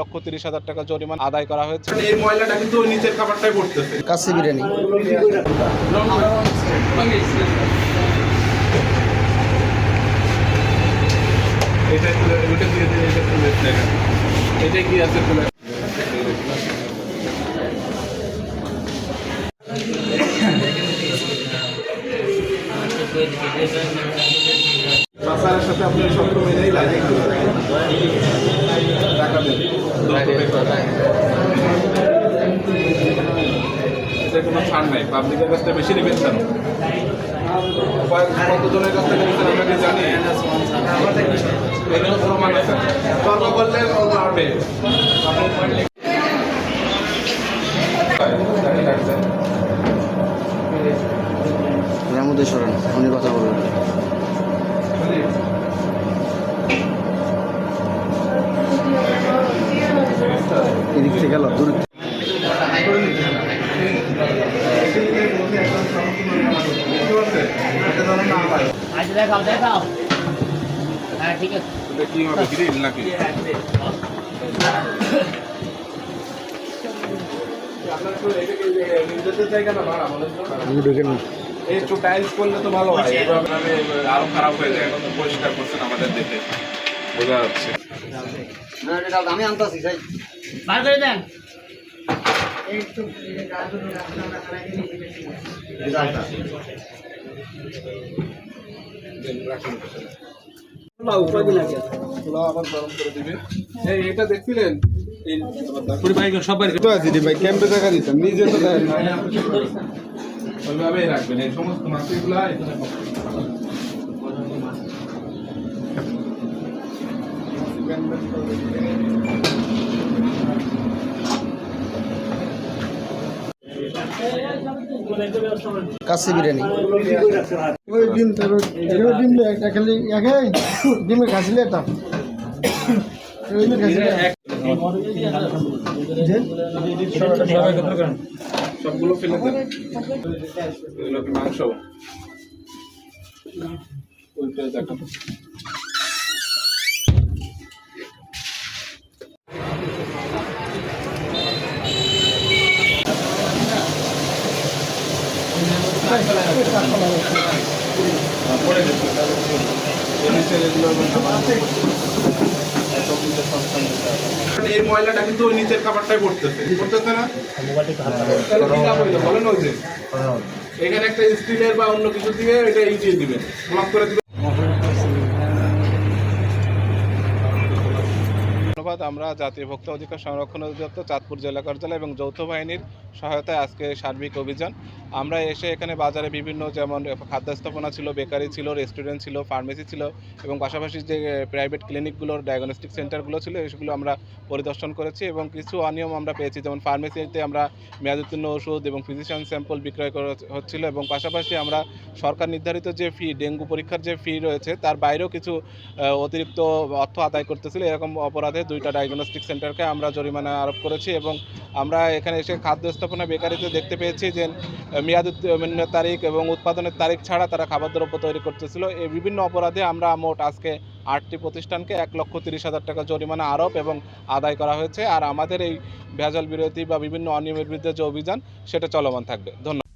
লক্ষ তিরিশ হাজার টাকা জরিমানা আদায় করা হয়েছে। এই ময়লাটা কিন্তু ওই নিচের খাবারটাই পড়তেছে। কাশি বিরিয়ানি। এটা তুলে দিয়ে দিয়ে এটা এটা কি আছে তুলে? সাথে আপনি শক্ত মেনেই লাগে এটা কোনো নাই, পাবলিকের কাছ থেকে বেশি নেবেন কেন? কতজনের কাছ থেকে নেবেন আপনাকে জানি? এগুলো প্রমাণ আছে। তর্ক করলে ও মারবে আপনি এর মধ্যে সরেন উনি কথা বলবেন। দেখাও দেখাও হ্যাঁ ঠিক আছে। কি হবে গ্রিল নাকি? মনে একটু টাইলস করলে তো ভালো হয়। আরও খারাপ হয়ে যায় পরিষ্কার করছেন আমাদের দেখে। বোঝা যাচ্ছে। আমি আনতাছি যাই বার করে দেন। এটা দেখছিলেন ক্যাম্পে দেখা দিতাম নিজে তো ওইভাবেই রাখবেন এই সমস্ত মাছগুলা এখানে কাশি বিরিয়ানি। ওই ডিম তোর ডিম খালি একে ডিমে খাসিলে এটা সবগুলো ফেলে দেন। মাংস ওইটা দেখো এই ময়লাটা কিন্তু ওই নিচের খাবারটাই পড়তেছে। পড়তেছে না? বলেন ওই যে। এখানে একটা স্টিলের বা অন্য কিছু দিয়ে এটা ইউটিয়ে দিবেন। ব্লক করে দিবেন। ধন্যবাদ, আমরা জাতীয় ভোক্তা অধিকার সংরক্ষণ অধিদপ্তর চাঁদপুর জেলা কার্যালয় এবং যৌথ বাহিনীর সহায়তায় আজকে সার্বিক অভিযান। আমরা এসে এখানে বাজারে বিভিন্ন যেমন খাদ্য স্থাপনা ছিল, বেকারি ছিল রেস্টুরেন্ট ছিল ফার্মেসি ছিল এবং পাশাপাশি যে প্রাইভেট ক্লিনিকগুলোর ডায়াগনস্টিক সেন্টারগুলো ছিল সেগুলো আমরা পরিদর্শন করেছি এবং কিছু অনিয়ম আমরা পেয়েছি। যেমন ফার্মেসিতে আমরা মেয়াদোত্তীর্ণ ওষুধ এবং ফিজিশিয়ান স্যাম্পল বিক্রয় করা হচ্ছিল এবং পাশাপাশি আমরা সরকার নির্ধারিত যে ফি ডেঙ্গু পরীক্ষার যে ফি রয়েছে, তার বাইরেও কিছু অতিরিক্ত অর্থ আদায় করতেছিল। এরকম অপরাধে দুইটা ডায়াগনস্টিক সেন্টারকে আমরা জরিমানা আরোপ করেছি এবং আমরা এখানে এসে খাদ্য স্থাপনা বেকারিতে দেখতে পেয়েছি যে মেয়াদ উত্তীর্ণের তারিখ এবং উৎপাদনের তারিখ ছাড়া তারা খাবার দ্রব্য তৈরি করতেছিল। এই বিভিন্ন অপরাধে আমরা মোট আজকে আটটি প্রতিষ্ঠানকে এক লক্ষ তিরিশ হাজার টাকা জরিমানা আরোপ এবং আদায় করা হয়েছে। আর আমাদের এই ভেজাল বিরোধী বা বিভিন্ন অনিয়মের বিরুদ্ধে যে অভিযান, সেটা চলমান থাকবে। ধন্যবাদ।